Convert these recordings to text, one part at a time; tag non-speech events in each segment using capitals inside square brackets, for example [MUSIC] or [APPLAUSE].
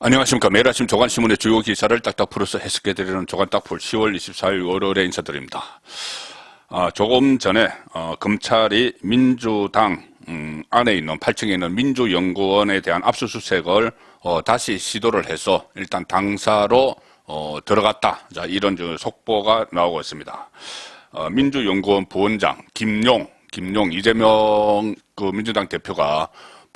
안녕하십니까. 매일 아침 조간신문의 주요 기사를 딱딱 풀어서 해석해드리는 조간딱풀 10월 24일 월요일에 인사드립니다. 아, 조금 전에 어, 검찰이 민주당 음, 안에 있는 8층에 있는 민주연구원에 대한 압수수색을 어, 다시 시도를 해서 일단 당사로 어, 들어갔다. 자, 이런 저 속보가 나오고 있습니다. 어, 민주연구원 부원장 김용, 김용 이재명 그 민주당 대표가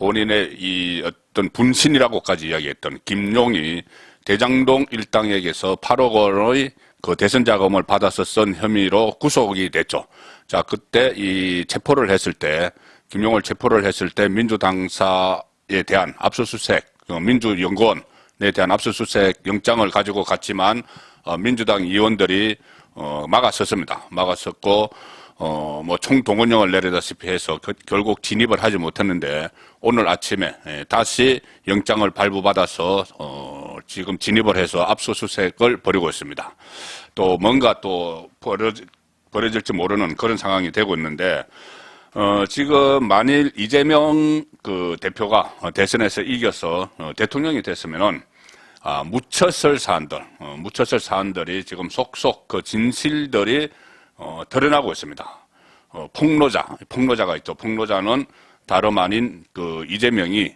본인의 이 어떤 분신이라고까지 이야기했던 김용이 대장동 일당에게서 8억 원의 그 대선 자금을 받아서 쓴 혐의로 구속이 됐죠. 자, 그때 이 체포를 했을 때, 김용을 체포를 했을 때 민주당사에 대한 압수수색, 그 민주연구원에 대한 압수수색 영장을 가지고 갔지만, 어, 민주당 의원들이 어, 막았었습니다. 막았었고, 어, 뭐, 총동원령을 내리다시피 해서 겨- 결국 진입을 하지 못했는데, 오늘 아침에 예, 다시 영장을 발부받아서, 어, 지금 진입을 해서 압수수색을 벌이고 있습니다. 또 뭔가 또 벌어지, 벌어질지 모르는 그런 상황이 되고 있는데, 어, 지금 만일 이재명 그 대표가 어, 대선에서 이겨서 어, 대통령이 됐으면은 아, 묻혔을 사안들, 어, 묻혔을 사안들이 지금 속속 그 진실들이 어, 드러나고 있습니다. 어, 폭로자, 폭로자가 있죠. 폭로자는 다름 아닌 그 이재명이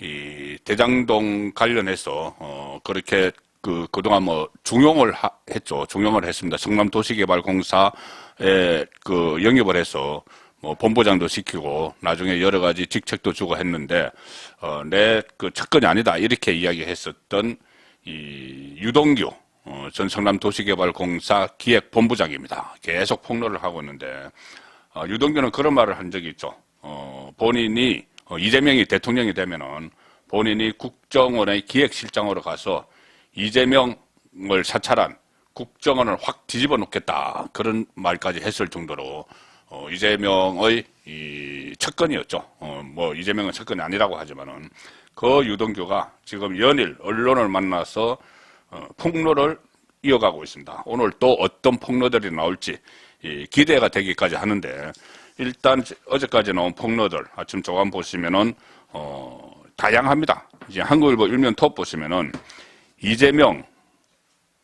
이 대장동 관련해서 어, 그렇게 그 그동안 뭐 중용을 하- 했죠. 중용을 했습니다. 성남도시개발공사에 그 영입을 해서 뭐 본부장도 시키고 나중에 여러 가지 직책도 주고 했는데 어, 내 그 측근이 아니다 이렇게 이야기했었던 이 유동규 어, 전 성남 도시개발공사 기획본부장입니다. 계속 폭로를 하고 있는데 어, 유동규는 그런 말을 한 적이 있죠. 어, 본인이 어, 이재명이 대통령이 되면은 본인이 국정원의 기획실장으로 가서 이재명을 사찰한 국정원을 확 뒤집어 놓겠다 그런 말까지 했을 정도로 어, 이재명의 이 측근이었죠. 어, 뭐 이재명은 측근이 아니라고 하지만은 그 유동규가 지금 연일 언론을 만나서 어, 폭로를 이어가고 있습니다. 오늘 또 어떤 폭로들이 나올지 이 기대가 되기까지 하는데 일단 어제까지 나온 폭로들 아침 조간 보시면은 어, 다양합니다. 이제 한국일보 일면 톱 보시면은 이재명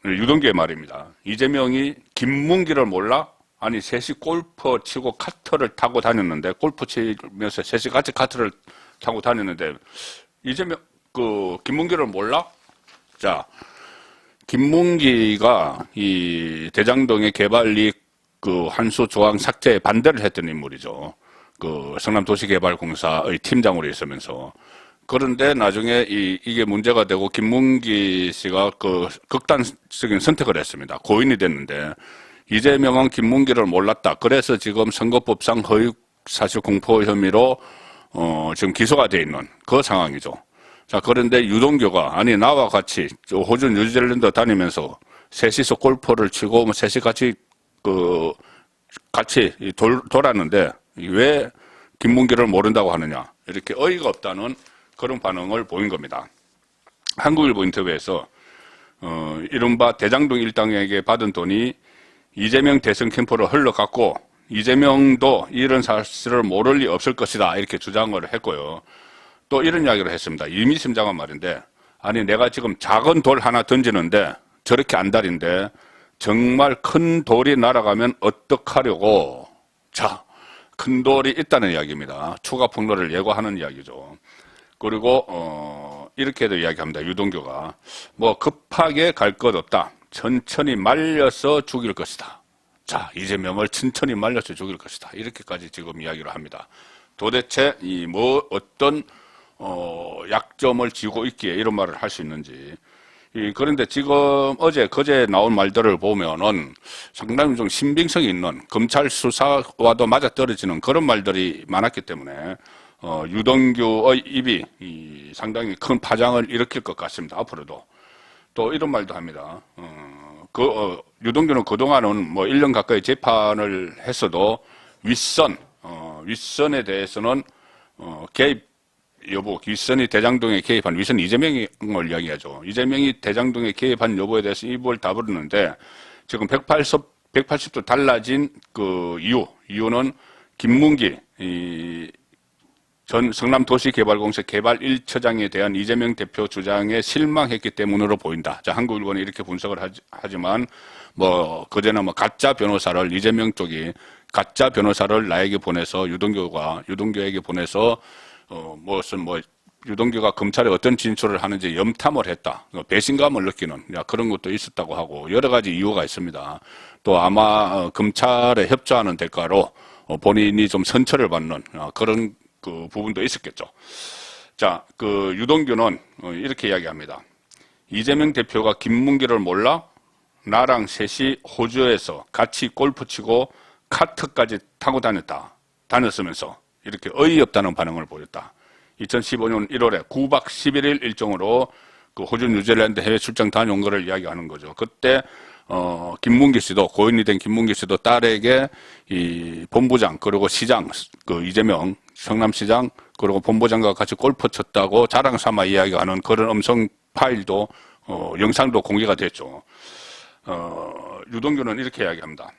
유동규의 말입니다. 이재명이 김문기를 몰라? 아니 셋이 골프 치고 카트를 타고 다녔는데 골프 치면서 셋이 같이 카트를 타고 다녔는데 이재명 그 김문기를 몰라? 자 김문기가 이 대장동의 개발 이익 그 한수 조항 삭제에 반대를 했던 인물이죠. 그 성남도시개발공사의 팀장으로 있으면서 그런데 나중에 이, 이게 문제가 되고 김문기 씨가 그 극단적인 선택을 했습니다. 고인이 됐는데 이재명은 김문기를 몰랐다. 그래서 지금 선거법상 허위 사실 공포 혐의로 어, 지금 기소가 돼 있는 그 상황이죠. 자, 그런데 유동규가 아니 나와 같이 저 호주 뉴질랜드 다니면서 셋이서 골프를 치고 뭐 셋이 같이 그 같이 이 돌, 돌았는데 왜 김문기를 모른다고 하느냐 이렇게 어이가 없다는 그런 반응을 보인 겁니다. 한국일보 인터뷰에서 어, 이른바 대장동 일당에게 받은 돈이 이재명 대선 캠프로 흘러갔고 이재명도 이런 사실을 모를 리 없을 것이다 이렇게 주장을 했고요. 또 이런 이야기를 했습니다. 의미심장한 말인데 아니 내가 지금 작은 돌 하나 던지는데 저렇게 안달인데 정말 큰 돌이 날아가면 어떡하려고 자, 큰 돌이 있다는 이야기입니다. 추가 폭로를 예고하는 이야기죠. 그리고 어, 이렇게도 이야기합니다. 유동규가 뭐 급하게 갈 것 없다. 천천히 말려서 죽일 것이다. 자, 이재명을 천천히 말려서 죽일 것이다. 이렇게까지 지금 이야기를 합니다. 도대체 이 뭐 어떤 어, 약점을 쥐고 있기에 이런 말을 할 수 있는지. 이, 그런데 지금 어제, 그제 나온 말들을 보면은 상당히 좀 신빙성이 있는 검찰 수사와도 맞아떨어지는 그런 말들이 많았기 때문에 어, 유동규의 입이 이, 상당히 큰 파장을 일으킬 것 같습니다. 앞으로도. 또 이런 말도 합니다. 어, 그, 어, 유동규는 그동안은 뭐 1년 가까이 재판을 했어도 윗선, 어, 윗선에 대해서는 어, 개입 여부, 윗선이 대장동에 개입한 윗선 이재명을 이야기하죠. 이재명이 대장동에 개입한 여부에 대해서 입을 다부르는데 지금 180, 180도 달라진 그 이유, 이유는 김문기 이전 성남도시개발공사 개발 1처장에 대한 이재명 대표 주장에 실망했기 때문으로 보인다. 자, 한국일보는 이렇게 분석을 하지, 하지만 뭐 그제나 뭐 가짜 변호사를 이재명 쪽이 가짜 변호사를 나에게 보내서 유동규가 유동규에게 보내서 어 무슨 뭐 유동규가 검찰에 어떤 진술을 하는지 염탐을 했다. 어, 배신감을 느끼는 야, 그런 것도 있었다고 하고 여러 가지 이유가 있습니다. 또 아마 어, 검찰에 협조하는 대가로 어, 본인이 좀 선처를 받는 어, 그런 그 부분도 있었겠죠. 자, 그 유동규는 어, 이렇게 이야기합니다. 이재명 대표가 김문기를 몰라 나랑 셋이 호주에서 같이 골프 치고 카트까지 타고 다녔다. 다녔으면서 이렇게 어이없다는 반응을 보였다. 2015년 1월에 9박 11일 일정으로 그 호주 뉴질랜드 해외 출장 다녀온 거를 이야기하는 거죠. 그때 어 김문기 씨도 고인이 된 김문기 씨도 딸에게 이 본부장 그리고 시장 그 이재명 성남시장 그리고 본부장과 같이 골프 쳤다고 자랑 삼아 이야기하는 그런 음성 파일도 어 영상도 공개가 됐죠. 어 유동규는 이렇게 이야기합니다.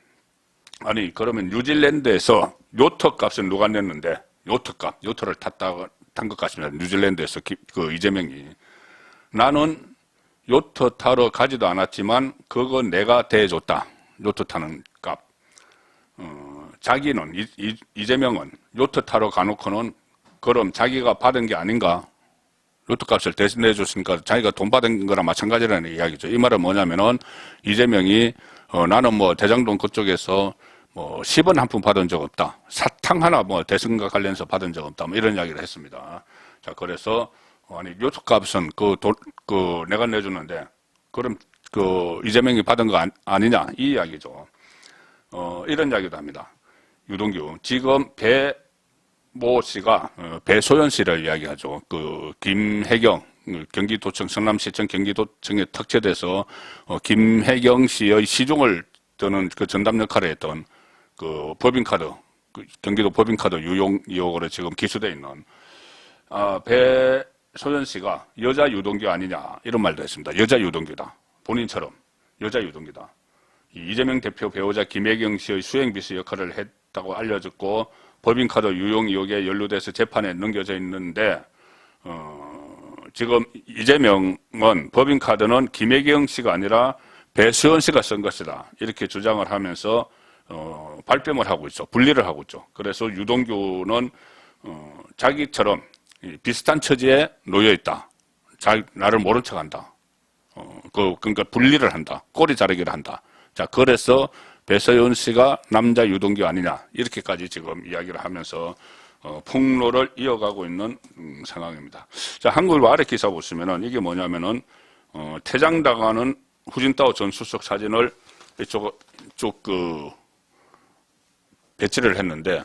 아니 그러면 뉴질랜드에서 요트 값은 누가 냈는데 요트 값 요트를 탔다 탄 것 같습니다. 뉴질랜드에서 기- 그 이재명이 나는 요트 타러 가지도 않았지만 그거 내가 대줬다. 요트 타는 값. 어, 자기는 이, 이, 이재명은 요트 타러 가놓고는 그럼 자기가 받은 게 아닌가? 요트 값을 대신 내줬으니까 자기가 돈 받은 거랑 마찬가지라는 이야기죠. 이 말은 뭐냐면은 이재명이 어, 나는 뭐 대장동 그쪽에서 뭐 10원 한 푼 받은 적 없다. 사탕 하나 뭐 대승과 관련해서 받은 적 없다. 뭐 이런 이야기를 했습니다. 자, 그래서 어, 아니 요트 값은 그 돈, 그 내가 내주는데 그럼 그 이재명이 받은 거 아니, 아니 냐 이 이야기죠. 어, 이런 이야기도 합니다. 유동규 지금 배 모 씨가 어, 배소연 씨를 이야기하죠. 그 김혜경 그 경기도청 성남시청 경기도청에 특채돼서 어, 김혜경 씨의 시중을 드는 그 전담 역할을 했던 그 법인카드 그 경기도 법인카드 유용 의혹으로 지금 기소돼 있는 아, 배소연 씨가 여자 유동규 아니냐 이런 말도 했습니다. 여자 유동규다. 본인처럼 여자 유동규다. 이 이재명 대표 배우자 김혜경 씨의 수행비서 역할을 했다고 알려졌고 법인카드 유용 의혹에 연루돼서 재판에 넘겨져 있는데 어, 지금 이재명은 법인카드는 김혜경 씨가 아니라 배수연 씨가 쓴 것이다 이렇게 주장을 하면서 어, 발뺌을 하고 있죠 분리를 하고 있죠 그래서 유동규는 어, 자기처럼 이 비슷한 처지에 놓여 있다 자, 나를 모른 척한다 어, 그, 그러니까 분리를 한다. 꼬리 자르기를 한다. 자, 그래서 배서연 씨가 남자 유동규 아니냐. 이렇게까지 지금 이야기를 하면서, 어, 폭로를 이어가고 있는 음, 상황입니다. 자, 한국일보 아래 기사 보시면은 이게 뭐냐면은, 어, 퇴장당하는 후진타오 전 수석 사진을 이쪽, 이쪽 그, 배치를 했는데,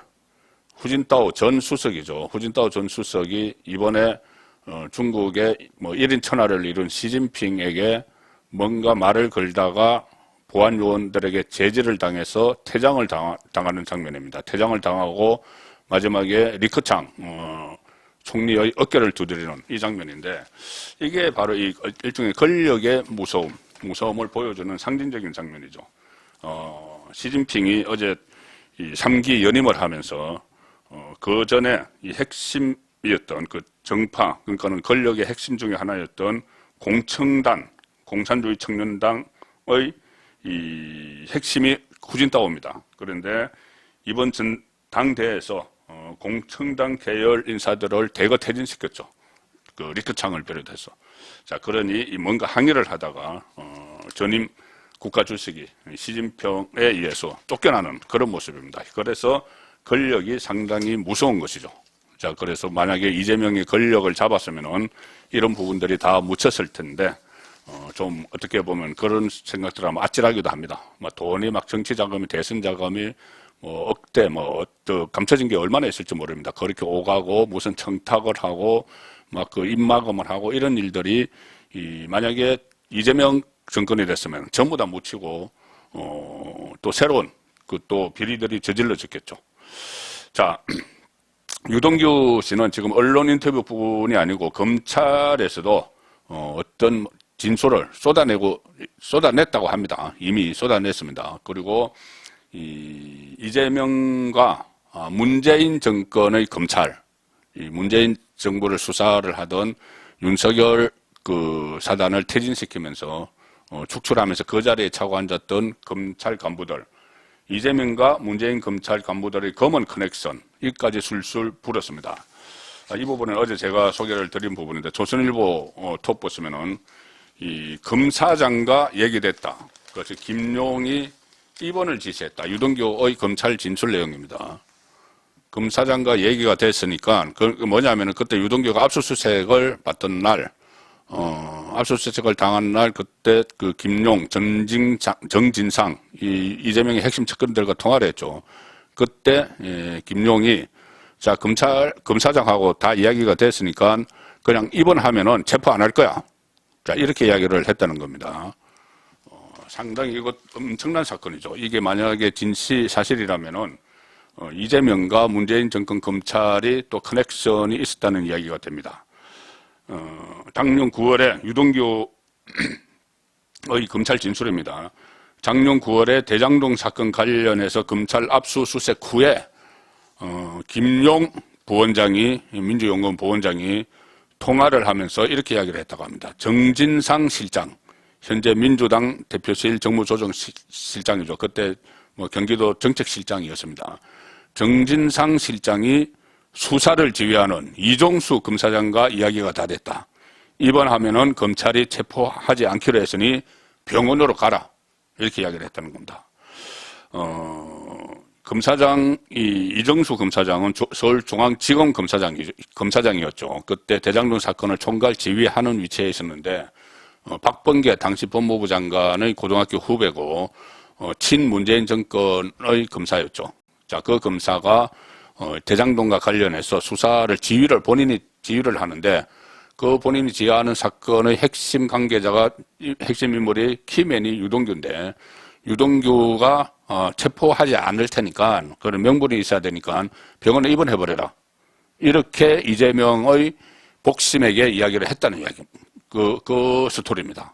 후진타오 전 수석이죠. 후진타오 전 수석이 이번에 어, 중국의 뭐 1인 천하를 이룬 시진핑에게 뭔가 말을 걸다가 보안 요원들에게 제지를 당해서 퇴장을 당, 하 는 장면입니다. 퇴장을 당하고 마지막에 리크창 어, 총리의 어깨를 두드리는 이 장면인데 이게 바로 이 일종의 권력의 무서움, 무서움을 보여주는 상징적인 장면이죠. 어, 시진핑이 어제 이 3기 연임을 하면서 어, 그 전에 이 핵심이었던 그 정파, 그러니까는 권력의 핵심 중에 하나였던 공청단, 공산주의 청년당의 이 핵심이 후진타오입니다. 그런데 이번 전 당대에서 어, 공청당 계열 인사들을 대거 퇴진시켰죠. 그 리크창을 비롯해서. 자, 그러니 이 뭔가 항의를 하다가 어, 전임 국가 주석이 시진핑에 의해서 쫓겨나는 그런 모습입니다. 그래서 권력이 상당히 무서운 것이죠. 자, 그래서 만약에 이재명이 권력을 잡았으면은 이런 부분들이 다 묻혔을 텐데, 어, 좀 어떻게 보면 그런 생각들 하면 아찔하기도 합니다. 뭐 돈이 막 정치 자금이, 대선 자금이 뭐 억대, 뭐, 또 감춰진 게 얼마나 있을지 모릅니다. 그렇게 오가고 무슨 청탁을 하고 막 그 입마금을 하고 이런 일들이 이 만약에 이재명 정권이 됐으면 전부 다 묻히고, 어, 또 새로운 그 또 비리들이 저질러졌겠죠. 자, [CLEARS THROAT] 유동규 씨는 지금 언론 인터뷰뿐이 아니고 검찰에서도 어, 떤 진술을 쏟아내고 쏟아냈다고 합니다. 이미 쏟아냈습니다. 그리고 이 이재명과 아, 문재인 정권의 검찰 이 문재인 정부를 수사를 하던 윤석열 그 사단을 퇴진시키면서 어, 축출하면서 그 자리에 차고 앉았던 검찰 간부들 이재명과 문재인 검찰 간부들의 검은 커넥션 이까지 술술 불었습니다. 아, 이 부분은 어제 제가 소개를 드린 부분인데 조선일보 어, 톱 보시면은 이 검사장과 얘기됐다. 그래서 김용이 입원을 지시했다. 유동규의 검찰 진술 내용입니다. 검사장과 얘기가 됐으니까 그 뭐냐면은 그때 유동규가 압수수색을 받던 날, 어, 압수수색을 당한 날 그때 그 김용, 전진 정진상 이 이재명의 핵심 측근들과 통화를 했죠. 그때 예, 김용이 자 검찰 검사장하고 다 이야기가 됐으니까 그냥 입원하면은 체포 안 할 거야. 자 이렇게 이야기를 했다는 겁니다. 어, 상당히 이거 엄청난 사건이죠. 이게 만약에 진실 사실이라면은 어, 이재명과 문재인 정권 검찰이 또 커넥션이 있었다는 이야기가 됩니다. 어, 작년 9월에 유동규의 [CLEARS THROAT] 검찰 진술입니다. 작년 9월에 대장동 사건 관련해서 검찰 압수수색 후에 어, 김용 부원장이 민주연구원 부원장이 통화를 하면서 이렇게 이야기를 했다고 합니다. 정진상 실장 현재 민주당 대표실 정무조정실장이죠. 그때 뭐 경기도 정책실장이었습니다. 정진상 실장이 수사를 지휘하는 이종수 검사장과 이야기가 다 됐다. 입원하면은 검찰이 체포하지 않기로 했으니 병원으로 가라. 이렇게 이야기를 했다는 겁니다. 어, 검사장, 이, 이정수 검사장은 조- 서울중앙지검 검사장이, 검사장이었죠. 그때 대장동 사건을 총괄 지휘하는 위치에 있었는데, 어, 박범계 당시 법무부 장관의 고등학교 후배고, 어, 친문재인 정권의 검사였죠. 자, 그 검사가, 어, 대장동과 관련해서 수사를 지휘를 본인이 지휘를 하는데, 그 본인이 지휘하는 사건의 핵심 관계자가, 이 핵심 인물이 키맨이 유동규인데, 유동규가 어, 체포하지 않을 테니까 그런 명분이 있어야 되니까 병원에 입원해 버려라. 이렇게 이재명의 복심에게 이야기를 했다는 이야기. 그, 그 스토리입니다.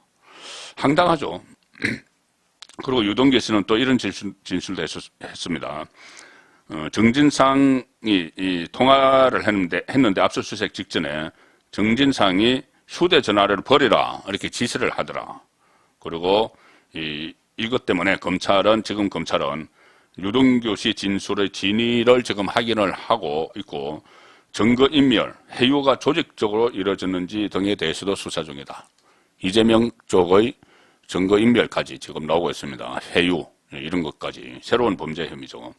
황당하죠. [CLEARS THROAT] 그리고 유동규 씨는 또 이런 진술, 진술도 했, 했습니다. 어, 정진상이 이 통화를 했는데, 했는데 압수수색 직전에 정진상이 휴대전화를 버리라 이렇게 지시를 하더라. 그리고 이 이것 때문에 검찰은 지금 검찰은 유동규 씨 진술의 진위를 지금 확인을 하고 있고 증거 인멸, 해유가 조직적으로 이루어졌는지 등에 대해서도 수사 중이다. 이재명 쪽의 증거 인멸까지 지금 나오고 있습니다. 해유 이런 것까지 새로운 범죄 혐의죠.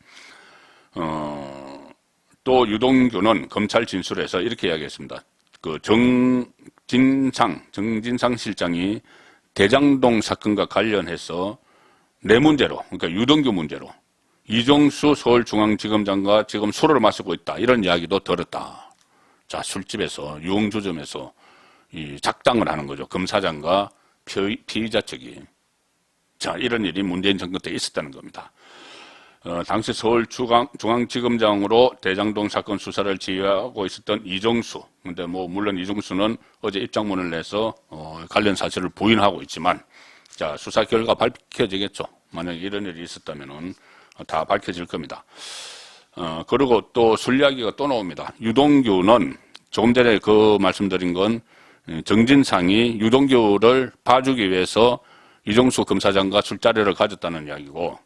어, 또 유동규는 검찰 진술에서 이렇게 이야기했습니다. 그 정진상 정진상 실장이 대장동 사건과 관련해서 내 문제로, 그러니까 유동규 문제로 이종수 서울중앙지검장과 지금 술을 마시고 있다. 이런 이야기도 들었다. 자, 술집에서, 유흥주점에서 이 작당을 하는 거죠. 검사장과 피- 피의자 측이. 자, 이런 일이 문재인 정권 때 있었다는 겁니다. 어, 당시 서울중앙지검장으로 대장동 사건 수사를 지휘하고 있었던 이종수. 근데 뭐, 물론 이종수는 어제 입장문을 내서, 어, 관련 사실을 부인하고 있지만, 자, 수사 결과 밝혀지겠죠. 만약 이런 일이 있었다면은 다 밝혀질 겁니다. 어, 그리고 또 술 이야기가 또 나옵니다. 유동규는 조금 전에 그 말씀드린 건 예, 정진상이 유동규를 봐주기 위해서 이종수 검사장과 술자리를 가졌다는 이야기고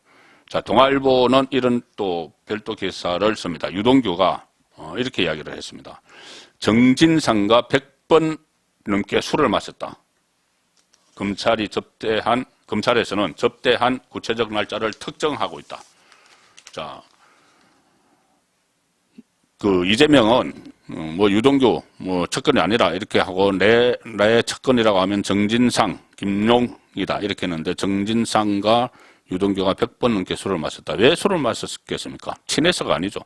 자, 동아일보는 이런 또 별도 기사를 씁니다. 유동규가 어, 이렇게 이야기를 했습니다. 정진상과 100번 넘게 술을 마셨다. 검찰이 접대한 검찰에서는 접대한 구체적 날짜를 특정하고 있다. 자, 그 이재명은 어, 뭐 유동규 뭐 측근이 아니라 이렇게 하고 내 나의 측근이라고 하면 정진상, 김용이다 이렇게 했는데 정진상과 유동규가 100번 넘게 술을 마셨다. 왜 술을 마셨겠습니까? 친해서가 아니죠.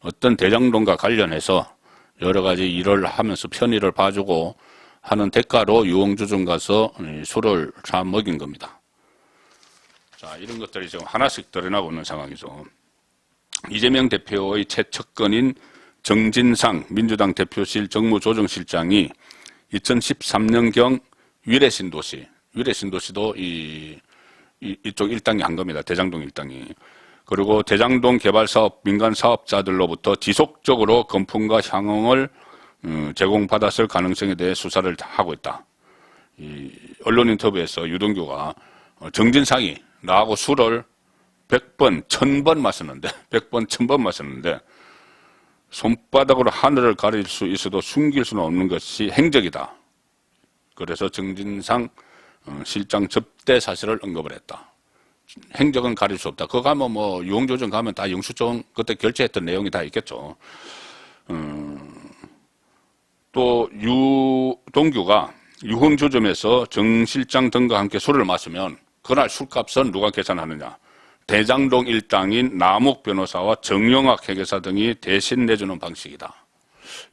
어떤 대장동과 관련해서 여러 가지 일을 하면서 편의를 봐주고 하는 대가로 유흥주점 가서 이 술을 사 먹인 겁니다. 자, 이런 것들이 지금 하나씩 드러나고 있는 상황이죠. 이재명 대표의 최측근인 정진상 민주당 대표실 정무조정실장이 2013년경 위례신도시, 위례신도시도 이, 이, 이쪽 일당이 한 겁니다. 대장동 일당이. 그 그리고 대장동 개발 사업 민간 사업자들로부터 지속적으로 금품과 향응을 음, 제공받았을 가능성에 대해 수사를 하고 있다. 이 언론 인터뷰에서 유동규가 어, 정진상이 나하고 술을 100번, 1000번 마셨는데, [LAUGHS] 100번, 1000번 마셨는데, 손바닥으로 하늘을 가릴 수 있어도 숨길 수는 없는 것이 행적이다. 그래서 정진상 어, 실장 접대 사실을 언급을 했다. 행적은 가릴 수 없다. 그거 가면 뭐 유흥조정 가면 다 영수증 그때 결제했던 내용이 다 있겠죠. 음, 또 유동규가 유흥조점에서 정 실장 등과 함께 술을 마시면 그날 술값은 누가 계산하느냐? 대장동 일당인 남욱 변호사와 정영학 회계사 등이 대신 내주는 방식이다.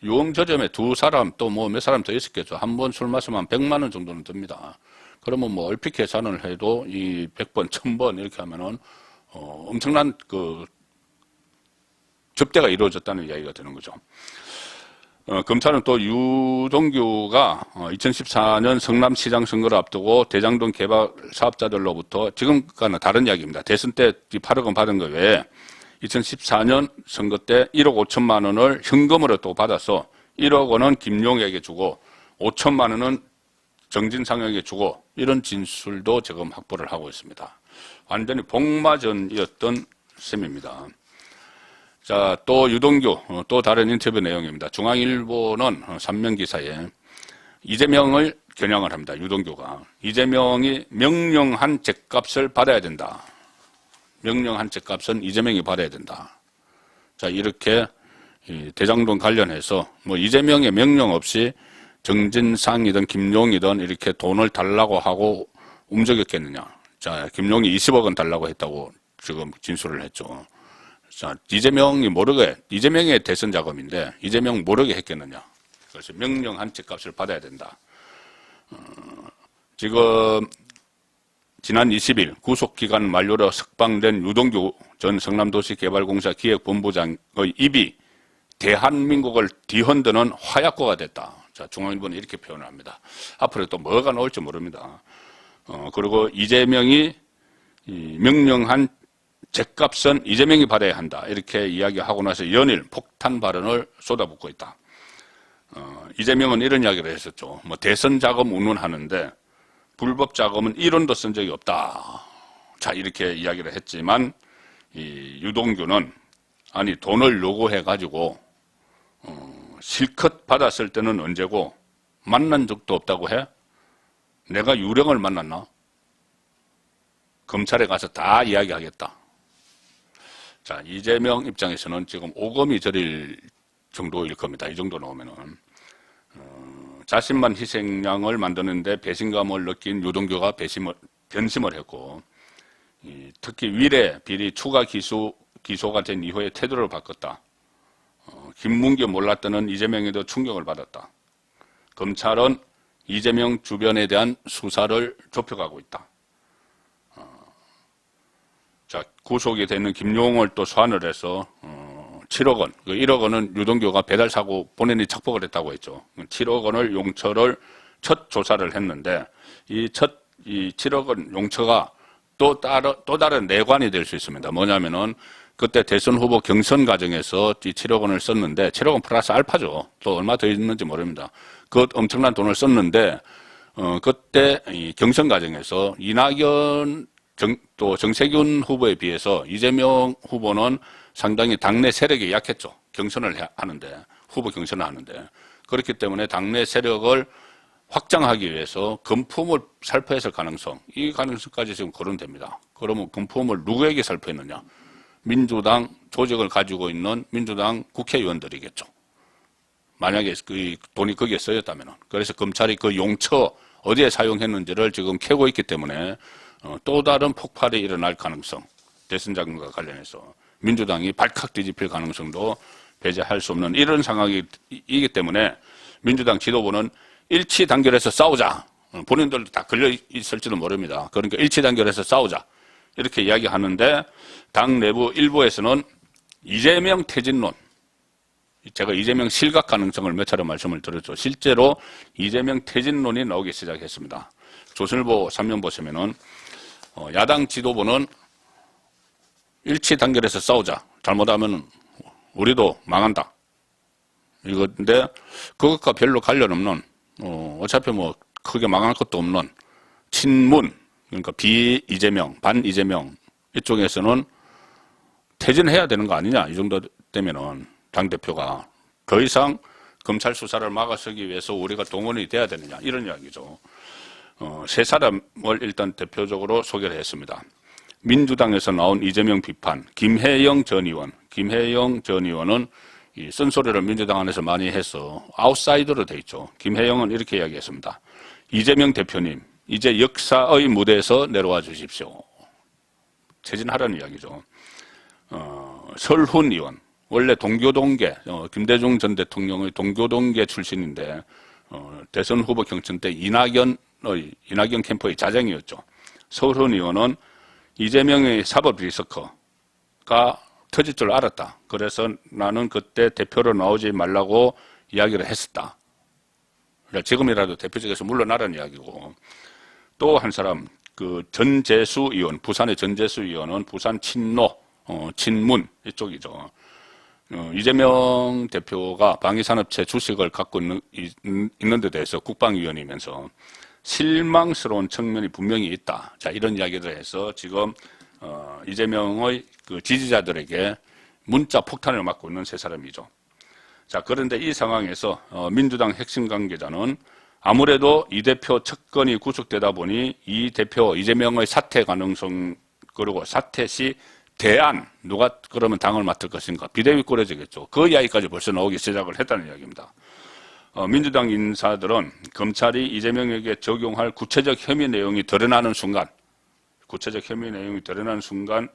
유흥저점에 두 사람 또 뭐 몇 사람 더 있었겠죠. 한 번 술 마시면 100만 원 정도는 듭니다. 그러면 뭐 얼핏 계산을 해도 이 100번, 1000번 이렇게 하면은 어, 엄청난 그 접대가 이루어졌다는 이야기가 되는 거죠. 어, 검찰은 또 유동규가 어, 2014년 성남시장 선거를 앞두고 대장동 개발 사업자들로부터 지금과는 다른 이야기입니다. 대선 때 8억 원 받은 거 외에 2014년 선거 때 1억 5천만 원을 현금으로 또 받아서 1억 원은 김용에게 주고 5천만 원은 정진상에게 주고 이런 진술도 지금 확보를 하고 있습니다. 완전히 복마전이었던 셈입니다. 자, 또 유동규, 어, 또 다른 인터뷰 내용입니다. 중앙일보는 어, 삼면 기사에 이재명을 겨냥을 합니다. 유동규가. 이재명이 명령한 죗값을 받아야 된다. 명령한 죗값은 이재명이 받아야 된다. 자, 이렇게 이 대장동 관련해서 뭐 이재명의 명령 없이 정진상이든 김용이든 이렇게 돈을 달라고 하고 움직였겠느냐. 자, 김용이 20억 원 달라고 했다고 지금 진술을 했죠. 자, 이재명이 모르게, 이재명의 대선 자금인데, 이재명 모르게 했겠느냐. 그래서 명령한 죗값을 받아야 된다. 어, 지금, 지난 20일 구속기간 만료로 석방된 유동규 전 성남도시개발공사 기획본부장의 입이 대한민국을 뒤흔드는 화약고가 됐다. 자, 중앙일보는 이렇게 표현을 합니다. 앞으로 또 뭐가 나올지 모릅니다. 어, 그리고 이재명이 이 명령한 죗값은 이재명이 받아야 한다. 이렇게 이야기하고 나서 연일 폭탄 발언을 쏟아붓고 있다. 어, 이재명은 이런 이야기를 했었죠. 뭐 대선 자금 운운하는데 불법 자금은 1원도 쓴 적이 없다. 자, 이렇게 이야기를 했지만 이 유동규는 아니 돈을 요구해 가지고 어, 실컷 받았을 때는 언제고 만난 적도 없다고 해? 내가 유령을 만났나? 검찰에 가서 다 이야기하겠다. 자, 이재명 입장에서는 지금 오금이 저릴 정도일 겁니다. 이 정도 나오면은. 어, 자신만 희생양을 만드는데 배신감을 느낀 유동규가 배심을, 변심을 했고, 이, 특히 위례 비리 추가 기소, 기소가 된 이후에 태도를 바꿨다. 어, 김문규 몰랐다는 이재명에도 충격을 받았다. 검찰은 이재명 주변에 대한 수사를 좁혀가고 있다. 자, 구속이 되는 김용을 또 소환을 해서 어, 7억 원, 그 1억 원은 유동규가 배달 사고 본인이 착복을 했다고 했죠. 7억 원을 용처를 첫 조사를 했는데 이 첫이 7억 원 용처가 또 다른 또 다른 내관이 될 수 있습니다. 뭐냐면은 그때 대선 후보 경선 과정에서 이 7억 원을 썼는데 7억 원 플러스 알파죠. 또 얼마 더 있는지 모릅니다. 그 엄청난 돈을 썼는데 어 그때 이 경선 과정에서 이낙연 정, 또 정세균 후보에 비해서 이재명 후보는 상당히 당내 세력이 약했죠. 경선을 하는데, 후보 경선을 하는데. 그렇기 때문에 당내 세력을 확장하기 위해서 금품을 살포했을 가능성, 이 가능성까지 지금 거론됩니다. 그러면 금품을 누구에게 살포했느냐? 민주당 조직을 가지고 있는 민주당 국회의원들이겠죠. 만약에 그 돈이 거기에 쓰였다면. 그래서 검찰이 그 용처 어디에 사용했는지를 지금 캐고 있기 때문에 어, 또 다른 폭발이 일어날 가능성, 대선 자금과 관련해서 민주당이 발칵 뒤집힐 가능성도 배제할 수 없는 이런 상황이기 때문에 민주당 지도부는 일치 단결해서 싸우자. 어, 본인들도 다 걸려 있을지도 모릅니다. 그러니까 일치 단결해서 싸우자. 이렇게 이야기하는데 당 내부 일부에서는 이재명 퇴진론, 제가 이재명 실각 가능성을 몇 차례 말씀을 드렸죠. 실제로 이재명 퇴진론이 나오기 시작했습니다. 조선일보 3면 보시면은 어, 야당 지도부는 일치 단결해서 싸우자. 잘못하면 우리도 망한다. 이건데 그것과 별로 관련 없는 어, 어차피 뭐 크게 망할 것도 없는 친문 그러니까 비 이재명 반 이재명 이쪽에서는 퇴진해야 되는 거 아니냐 이 정도 되면은 당 대표가 더 이상 검찰 수사를 막아서기 위해서 우리가 동원이 돼야 되느냐 이런 이야기죠. 어, 세 사람을 일단 대표적으로 소개를 했습니다. 민주당에서 나온 이재명 비판, 김혜영 전 의원, 김혜영 전 의원은 이 쓴소리를 민주당 안에서 많이 해서 아웃사이더로 돼 있죠. 김혜영은 이렇게 이야기했습니다. 이재명 대표님, 이제 역사의 무대에서 내려와 주십시오. 퇴진하라는 이야기죠. 어, 설훈 의원, 원래 동교동계, 어, 김대중 전 대통령의 동교동계 출신인데, 어, 대선 후보 경선 때 이낙연의, 이낙연 캠프의 자장이었죠. 설훈 의원은 이재명의 사법 리서커가 터질 줄 알았다. 그래서 나는 그때 대표로 나오지 말라고 이야기를 했었다. 그러니까 지금이라도 대표직에서 물러나라는 이야기고 또 한 사람 그 전재수 의원 부산의 전재수 의원은 부산 친노 어, 친문 이쪽이죠. 어, 이재명 대표가 방위산업체 주식을 갖고 있는, 있는 데 대해서 국방위원이면서 실망스러운 측면이 분명히 있다. 자, 이런 이야기를 해서 지금, 어, 이재명의 그 지지자들에게 문자 폭탄을 맞고 있는 세 사람이죠. 자, 그런데 이 상황에서, 어, 민주당 핵심 관계자는 아무래도 이 대표 측근이 구속되다 보니 이 대표 이재명의 사퇴 가능성, 그리고 사퇴 시 대안, 누가 그러면 당을 맡을 것인가, 비대위 꾸려지겠죠. 그 이야기까지 벌써 나오기 시작을 했다는 이야기입니다. 어, 민주당 인사들은 검찰이 이재명에게 적용할 구체적 혐의 내용이 드러나는 순간, 구체적 혐의 내용이 드러나는 순간이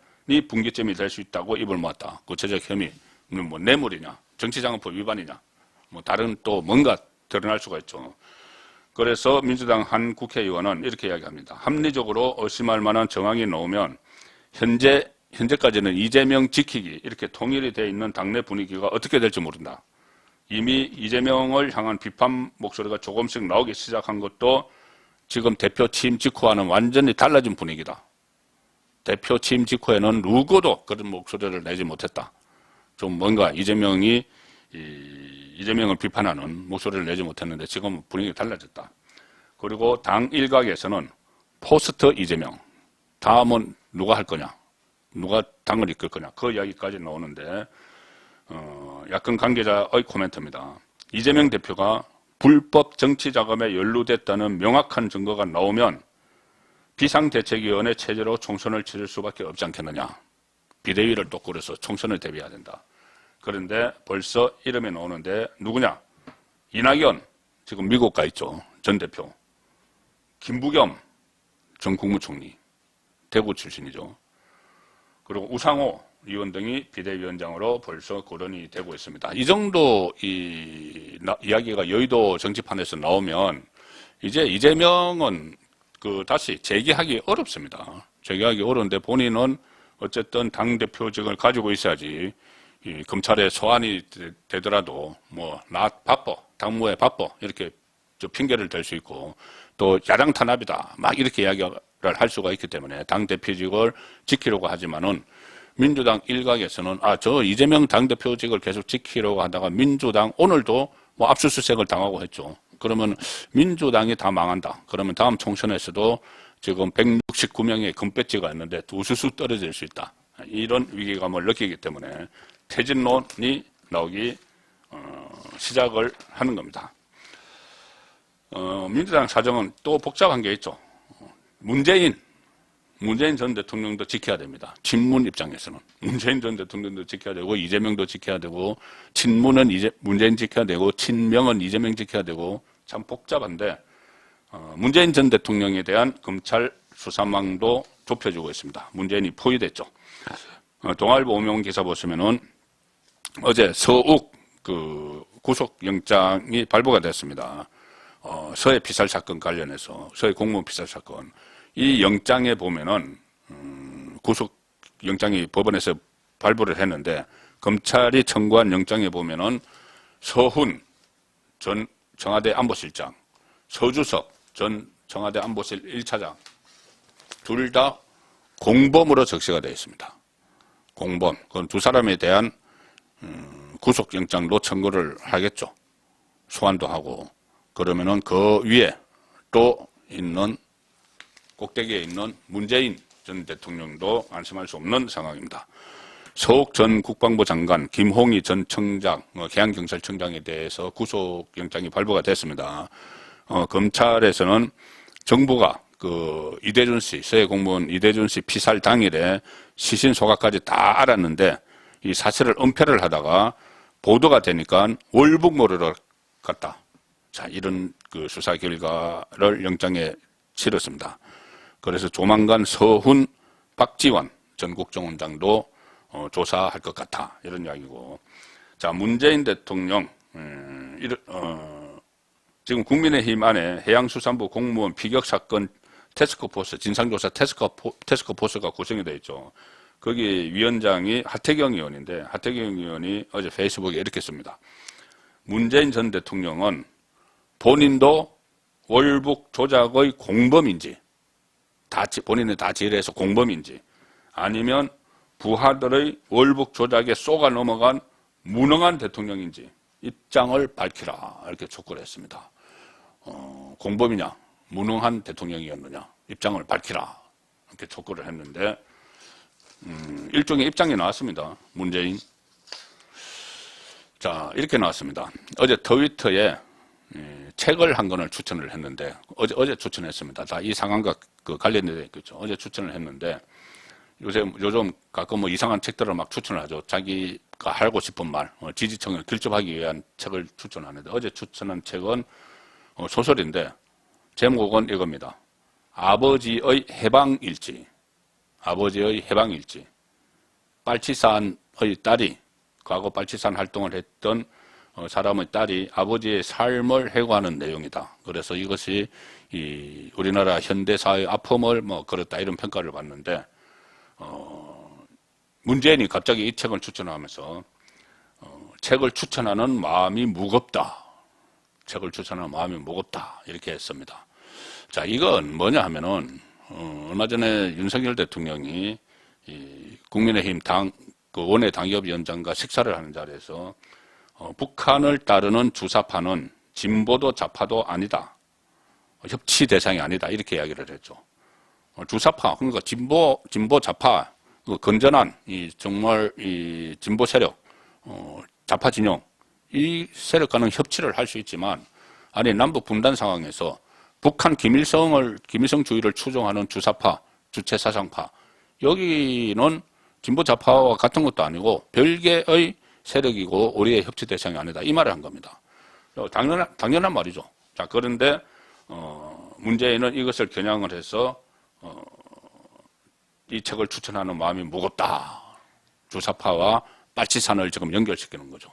분기점이 될 수 있다고 입을 모았다. 구체적 혐의, 뭐 뇌물이냐, 정치자금법 위반이냐, 뭐 다른 또 뭔가 드러날 수가 있죠. 그래서 민주당 한 국회의원은 이렇게 이야기합니다. 합리적으로 의심할 만한 정황이 나오면 현재 현재까지는 이재명 지키기 이렇게 통일이 되어 있는 당내 분위기가 어떻게 될지 모른다. 이미 이재명을 향한 비판 목소리가 조금씩 나오기 시작한 것도 지금 대표 취임 직후와는 완전히 달라진 분위기다. 대표 취임 직후에는 누구도 그런 목소리를 내지 못했다. 좀 뭔가 이재명이 이 재명을 비판하는 목소리를 내지 못했는데 지금 분위기가 달라졌다. 그리고 당 일각에서는 포스트 이재명 다음은 누가 할 거냐 누가 당을 이끌 거냐 그 이야기까지 나오는데 어, 야권 관계자의 코멘트입니다. 이재명 대표가 불법 정치 자금에 연루됐다는 명확한 증거가 나오면 비상대책위원회 체제로 총선을 치를 수밖에 없지 않겠느냐. 비대위를 또 꾸려서 총선을 대비해야 된다. 그런데 벌써 이름이 나오는데 누구냐? 이낙연 지금 미국 가 있죠. 전 대표. 김부겸 전 국무총리 대구 출신이죠. 그리고 우상호 의원 등이 비대위원장으로 벌써 거론이 되고 있습니다. 이 정도 이 나, 이야기가 여의도 정치판에서 나오면 이제 이재명은 그 다시 재기하기 어렵습니다. 재기하기 어려운데 본인은 어쨌든 당 대표직을 가지고 있어야지 이 검찰에 소환이 되, 더라도 뭐 나 바빠 당무에 바빠 이렇게 저 핑계를 댈 수 있고 또 야당 탄압이다 막 이렇게 이야기를 할 수가 있기 때문에 당 대표직을 지키려고 하지만은 민주당 일각에서는 아 저 이재명 당 대표직을 계속 지키려고 하다가 민주당 오늘도 뭐 압수수색을 당하고 했죠. 그러면 민주당이 다 망한다. 그러면 다음 총선에서도 지금 169명의 금배지가 있는데 두수수 떨어질 수 있다. 이런 위기감을 느끼기 때문에 퇴진론이 나오기 어, 시작을 하는 겁니다. 어, 민주당 사정은 또 복잡한 게 있죠. 문재인 문재인 전 대통령도 지켜야 됩니다. 친문 입장에서는 문재인 전 대통령도 지켜야 되고 이재명도 지켜야 되고 친문은 이제 문재인 지켜야 되고 친명은 이재명 지켜야 되고 참 복잡한데 어, 문재인 전 대통령에 대한 검찰 수사망도 좁혀지고 있습니다. 문재인이 포위됐죠. 어, 동아일보 오명 기사 보시면은 어제 서욱 그 구속영장이 발부가 됐습니다. 어, 서해 피살 사건 관련해서 서해 공무원 피살 사건 이 영장에 보면은 음, 구속 영장이 법원에서 발부를 했는데 검찰이 청구한 영장에 보면은 서훈 전 청와대 안보실장, 서주석 전 청와대 안보실 1차장 둘 다 공범으로 적시가 되어 있습니다. 공범, 그건 두 사람에 대한 음, 구속영장도 청구를 하겠죠. 소환도 하고 그러면은 그 위에 또 있는 꼭대기에 있는 문재인 전 대통령도 안심할 수 없는 상황입니다. 서욱 전 국방부 장관, 김홍희 전 청장, 어, 계양경찰청장에 대해서 구속영장이 발부가 됐습니다. 어, 검찰에서는 정부가 그 이대준 씨, 서해 공무원 이대준 씨 피살 당일에 시신 소각까지 다 알았는데 이 사실을 은폐를 하다가 보도가 되니까 월북모르러 갔다. 자, 이런 그 수사 결과를 영장에 치렀습니다. 그래서 조만간 서훈, 박지원 전 국정원장도 어, 조사할 것 같아. 이런 이야기고. 자, 문재인 대통령, 음, 이런, 어, 지금 국민의힘 안에 해양수산부 공무원 피격 사건 테스크포스, 진상조사 테스크포, 테스크포스가 구성이 되어 있죠. 거기 위원장이 하태경 의원인데, 하태경 의원이 어제 페이스북에 이렇게 씁니다. 문재인 전 대통령은 본인도 월북 조작의 공범인지, 다, 지- 본인이 다 지뢰해서 공범인지, 아니면 부하들의 월북 조작에 쏘가 넘어간 무능한 대통령인지 입장을 밝히라 이렇게 촉구를 했습니다. 어, 공범이냐 무능한 대통령이었느냐 입장을 밝히라 이렇게 촉구를 했는데 음, 일종의 입장이 나왔습니다. 문재인 자 이렇게 나왔습니다. 어제 트위터에 예, 책을 한 권을 추천을 했는데 어제 어제 추천했습니다. 다 이 상황과 그 관련되어 있겠죠. 어제 추천을 했는데 요새 요즘 가끔 뭐 이상한 책들을 막 추천을 하죠. 자기가 하고 싶은 말, 어, 지지층을 길접하기 위한 책을 추천하는데 어제 추천한 책은 어, 소설인데 제목은 이겁니다. 아버지의 해방일지. 아버지의 해방일지. 빨치산의 딸이 과거 빨치산 활동을 했던 어, 사람의 딸이 아버지의 삶을 해고하는 내용이다. 그래서 이것이 이 우리나라 현대사의 아픔을 뭐 그렇다 이런 평가를 받는데 문재인이 갑자기 이 책을 추천하면서 어, 책을 추천하는 마음이 무겁다. 책을 추천하는 마음이 무겁다. 이렇게 했습니다. 자, 이건 뭐냐 하면은 어, 얼마 전에 윤석열 대통령이 이 국민의힘 당, 그 원내 당협위원장과 식사를 하는 자리에서 어, 북한을 따르는 주사파는 진보도 좌파도 아니다. 협치 대상이 아니다. 이렇게 이야기를 했죠. 어, 주사파 그러니까 진보 진보 좌파 그 건전한 이 정말 이 진보 세력 어, 좌파 진영 이 세력과는 협치를 할 수 있지만 아니 남북 분단 상황에서 북한 김일성을 김일성주의를 추종하는 주사파 주체 사상파 여기는 진보 좌파와 같은 것도 아니고 별개의 세력이고 우리의 협치 대상이 아니다 이 말을 한 겁니다. 어, 당연한 당연한 말이죠. 자 그런데 어, 문재인은 이것을 겨냥을 해서 이 책을 추천하는 마음이 무겁다. 주사파와 빨치산을 지금 연결시키는 거죠.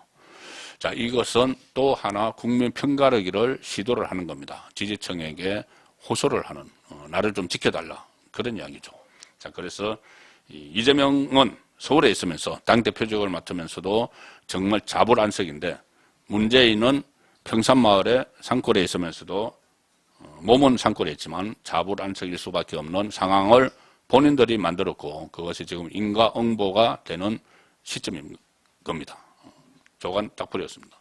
자, 이것은 또 하나 국민 평가르기를 시도를 하는 겁니다. 지지층에게 호소를 하는, 어, 나를 좀 지켜달라. 그런 이야기죠. 자, 그래서 이 이재명은 서울에 있으면서 당 대표직을 맡으면서도 정말 자불안석인데 문재인은 평산마을에 산골에 있으면서도 어, 몸은 산골에 있지만 자불안석일 수밖에 없는 상황을 본인들이 만들었고 그것이 지금 인과응보가 되는 시점인 겁니다. 조간 딱 부렸습니다.